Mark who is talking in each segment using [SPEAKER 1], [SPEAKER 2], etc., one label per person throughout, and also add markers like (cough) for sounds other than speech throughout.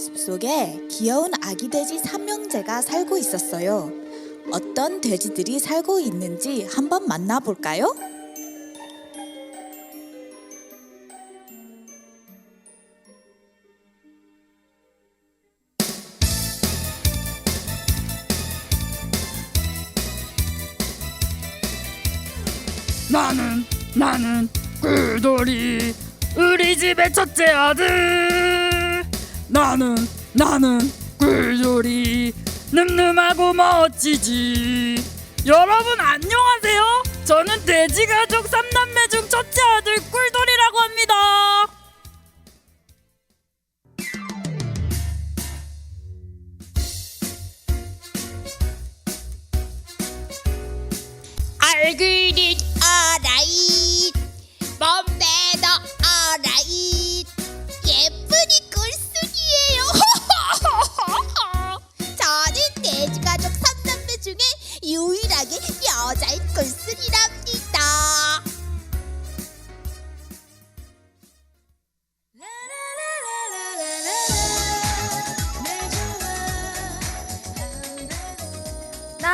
[SPEAKER 1] 숲속에 귀여운 아기 돼지 삼형제가 살고 있었어요. 어떤 돼지들이 살고 있는지 한번 만나볼까요?
[SPEAKER 2] 나는 나는 꿀돌이 우리 집의 첫째 아들 나는 나는 꿀돌이 늠름하고 멋지지. 여러분 안녕하세요. 저는 돼지가족 삼남매중 첫째 아들 꿀돌이라고 합니다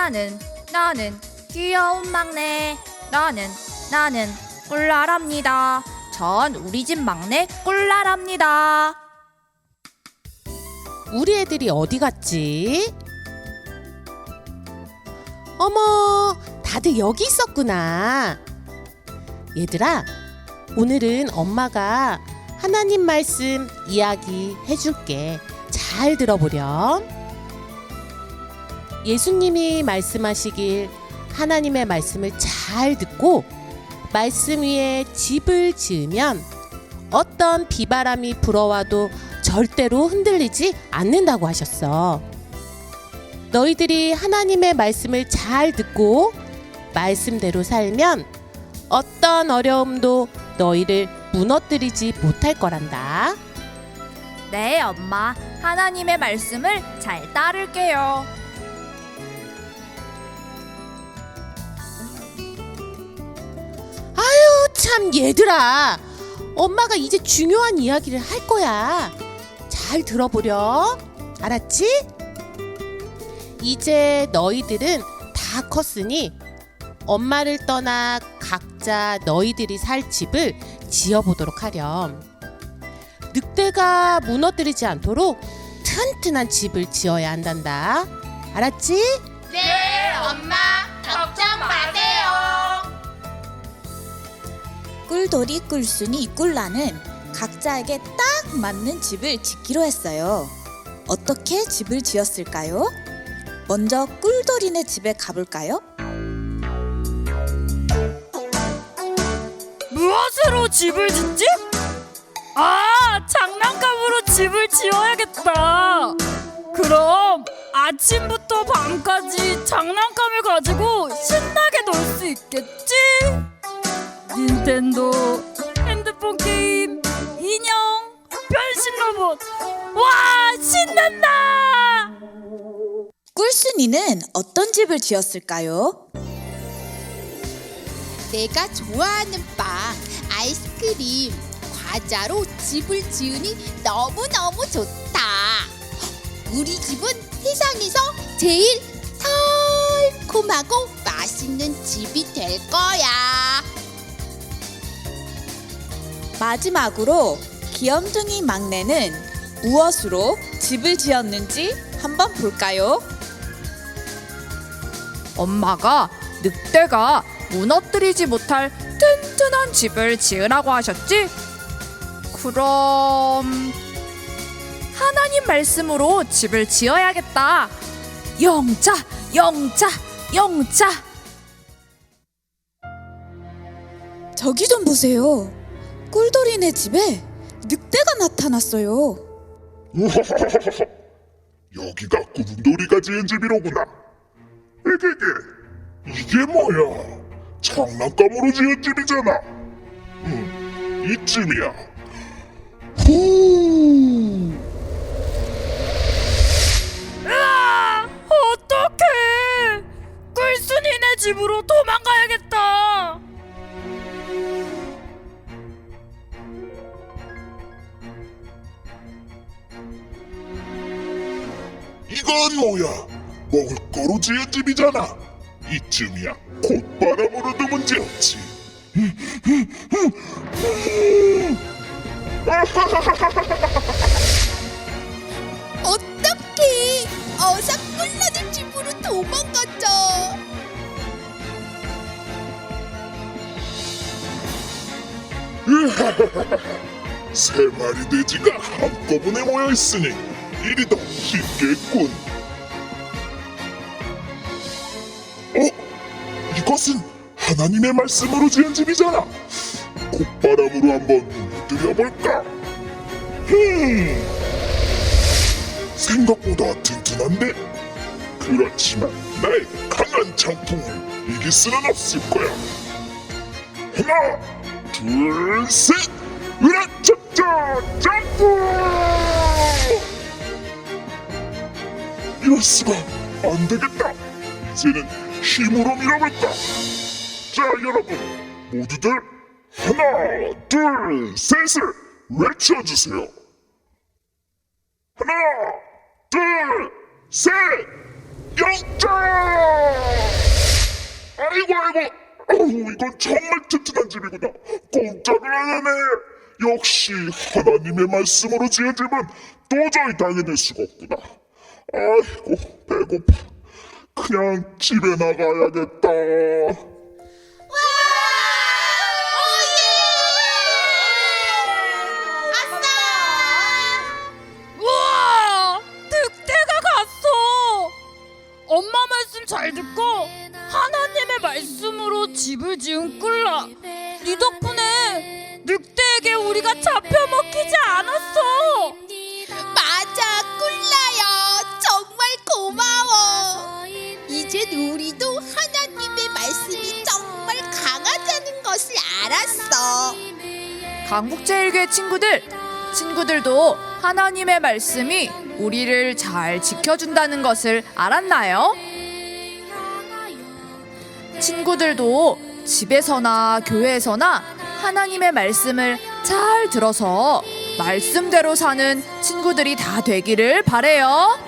[SPEAKER 3] 나는 나는 귀여운 막내 나는 나는 꿀라랍니다 전 우리 집 막내 꿀라랍니다
[SPEAKER 4] 우리 애들이 어디 갔지? 어머, 다들 여기 있었구나. 얘들아, 오늘은 엄마가 하나님 말씀 이야기 해줄게. 잘 들어보렴. 예수님이 말씀하시길 하나님의 말씀을 잘 듣고 말씀 위에 집을 지으면 어떤 비바람이 불어와도 절대로 흔들리지 않는다고 하셨어. 너희들이 하나님의 말씀을 잘 듣고 말씀대로 살면 어떤 어려움도 너희를 무너뜨리지 못할 거란다.
[SPEAKER 3] 네 엄마 하나님의 말씀을 잘 따를게요
[SPEAKER 4] 참 얘들아. 엄마가 이제 중요한 이야기를 할 거야. 잘 들어보렴. 알았지? 이제 너희들은 다 컸으니 엄마를 떠나 각자 너희들이 살 집을 지어보도록 하렴. 늑대가 무너뜨리지 않도록 튼튼한 집을 지어야 한단다. 알았지?
[SPEAKER 5] 네 엄마 걱정 마세요
[SPEAKER 1] 꿀돌이, 꿀순이, 꿀라는 각자에게 딱 맞는 집을 짓기로 했어요. 어떻게 집을 지었을까요? 먼저 꿀돌이네 집에 가볼까요?
[SPEAKER 2] 무엇으로 집을 짓지? 아, 장난감으로 집을 지어야겠다. 그럼 아침부터 밤까지 장난감을 가지고 신나게 놀 수 있겠지? 닌텐도, 핸드폰 게임, 인형, 변신 로봇. 와, 신난다!
[SPEAKER 1] 꿀순이는 어떤 집을 지었을까요?
[SPEAKER 5] 내가 좋아하는 빵, 아이스크림, 과자로 집을 지으니 너무너무 좋다. 우리 집은 세상에서 제일 달콤하고 맛있는 집이 될 거야.
[SPEAKER 1] 마지막으로 귀염둥이 막내는 무엇으로 집을 지었는지 한번 볼까요?
[SPEAKER 3] 엄마가 늑대가 무너뜨리지 못할 튼튼한 집을 지으라고 하셨지? 그럼 하나님 말씀으로 집을 지어야겠다. 영자, 영자, 영자.
[SPEAKER 1] 저기 좀 보세요. 꿀돌이네 집에 늑대가 나타났어요. (laughs)
[SPEAKER 6] 여기가 구름돌이가 지은 집이로구나. 에게게, 이게 뭐야? 장난감으로 지은 집이잖아. 음, 이쯤이야. 후. 이건 뭐야? 먹을 거로 지은 집이잖아. 이쯤이야 콧바람 으로도 문제없지.
[SPEAKER 5] 어떡해 어서 꿀라들 집으로 도망가자 (laughs)
[SPEAKER 6] 세 마리 돼지가 한꺼번에 모여 있으니 일이 더 힘겠군. 어? 이것은 하나님의 말씀으로 지은 집이잖아. 콧바람으로 한번 물들여볼까? 흠, 생각보다 튼튼한데? 그렇지만 나의 강한 장풍을 이길 수는 없을 거야. 하나, 둘, 셋! 으라차차 점프! 이럴 수가 안 되겠다. 이제는 힘으로 밀어볼까. 자, 여러분 모두들 하나, 둘, 셋을 외쳐주세요. 하나, 둘, 셋, 영장! 아이고 아이고 어우 이건 정말 튼튼한 집이구나 꼼짝을 안 하네 역시 하나님의 말씀으로 지은 집은 도저히 당해낼 수가 없구나 아이고 배고파. 그냥 집에 나가야겠다.
[SPEAKER 2] 우와! 늑대가 갔어! 엄마 말씀 잘 듣고 하나님의 말씀으로 집을 지은 꿀라. 네 덕분에 늑대에게 우리가 잡혀먹히지
[SPEAKER 5] 않았어
[SPEAKER 3] 강북제일교회 친구들, 친구들도 하나님의 말씀이 우리를 잘 지켜준다는 것을 알았나요? 친구들도 집에서나 교회에서나 하나님의 말씀을 잘 들어서 말씀대로 사는 친구들이 다 되기를 바래요.